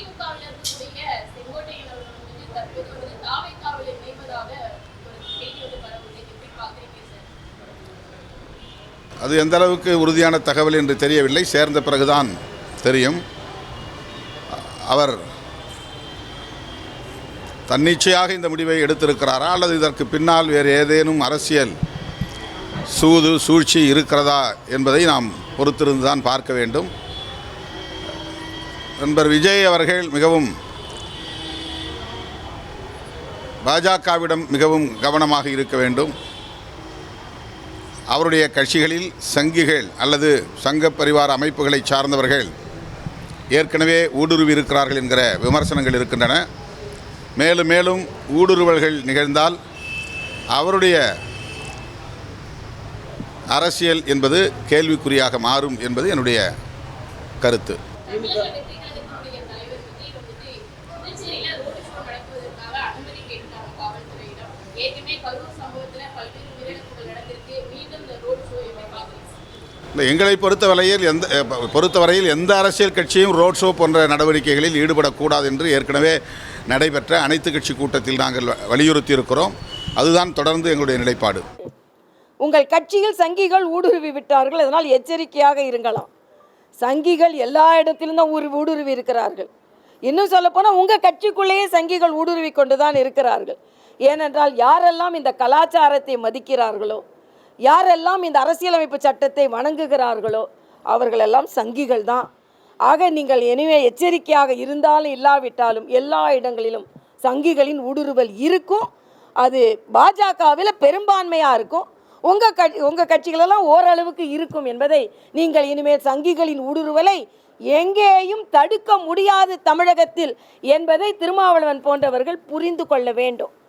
அதிமுகவில் இருக்கக்கூடிய செங்கோட்டையன் அவர்கள் வந்து தற்போது வந்து தாவைக்காவில் இணைவதாக ஒரு செய்தி வந்து எப்படி பார்க்குறீங்க அது எந்த அளவுக்கு உறுதியான தகவல் என்று தெரியவில்லை. சேர்ந்த பிறகுதான் தெரியும். அவர் தன்னிச்சையாக இந்த முடிவை எடுத்திருக்கிறாரா அல்லது இதற்கு பின்னால் வேறு ஏதேனும் அரசியல் சூது சூழ்ச்சி இருக்கிறதா என்பதை நாம் பொறுத்திருந்து தான் பார்க்க வேண்டும். நண்பர் விஜய் அவர்கள் மிகவும் பாஜகவிடம் மிகவும் கவனமாக இருக்க வேண்டும். அவருடைய கட்சிகளில் சங்கிகள் அல்லது சங்க பரிவார அமைப்புகளை சார்ந்தவர்கள் ஏற்கனவே ஊடுருவி இருக்கிறார்கள் என்கிற விமர்சனங்கள் இருக்கின்றன. மேலும் மேலும் ஊடுருவல்கள் நிகழ்ந்தால் அவருடைய அரசியல் என்பது கேள்விக்குறியாக மாறும் என்பது என்னுடைய கருத்து. இந்த எங்களை பொறுத்தவரையில் எந்த பொறுத்தவரையில் எந்த அரசியல் கட்சியும் ரோட் ஷோ போன்ற நடவடிக்கைகளில் ஈடுபடக்கூடாது என்று ஏற்கனவே நடைபெற்ற அனைத்து கட்சி கூட்டத்தில் நாங்கள் வ- வலியுறுத்தி இருக்கிறோம் அதுதான் தொடர்ந்து எங்களுடைய நிலைப்பாடு. உங்கள் கட்சியில் சங்கிகள் ஊடுருவி விட்டார்கள் அதனால் எச்சரிக்கையாக இருங்களாம். சங்கிகள் எல்லா இடத்திலும் தான் ஊரு ஊடுருவி இருக்கிறார்கள். இன்னும் சொல்லப்போனால் உங்கள் கட்சிக்குள்ளேயே சங்கிகள் ஊடுருவி கொண்டு தான் இருக்கிறார்கள். ஏனென்றால் யாரெல்லாம் இந்த கலாச்சாரத்தை மதிக்கிறார்களோ யாரெல்லாம் இந்த அரசியலமைப்பு சட்டத்தை வணங்குகிறார்களோ அவர்களெல்லாம் சங்கிகள் தான். ஆக நீங்கள் எனவே எச்சரிக்கையாக இருந்தாலும் இல்லாவிட்டாலும் எல்லா இடங்களிலும் சங்கிகளின் ஊடுருவல் இருக்கும். அது பாஜகவில் பெரும்பான்மையாக இருக்கும். உங்கள் கட்சி உங்கள் கட்சிகளெல்லாம் ஓரளவுக்கு இருக்கும் என்பதை நீங்கள் இனிமேல் சங்கிகளின் ஊடுருவலை எங்கேயும் தடுக்க முடியாது தமிழகத்தில் என்பதை திருமாவளவன் போன்றவர்கள் புரிந்து கொள்ள வேண்டும்.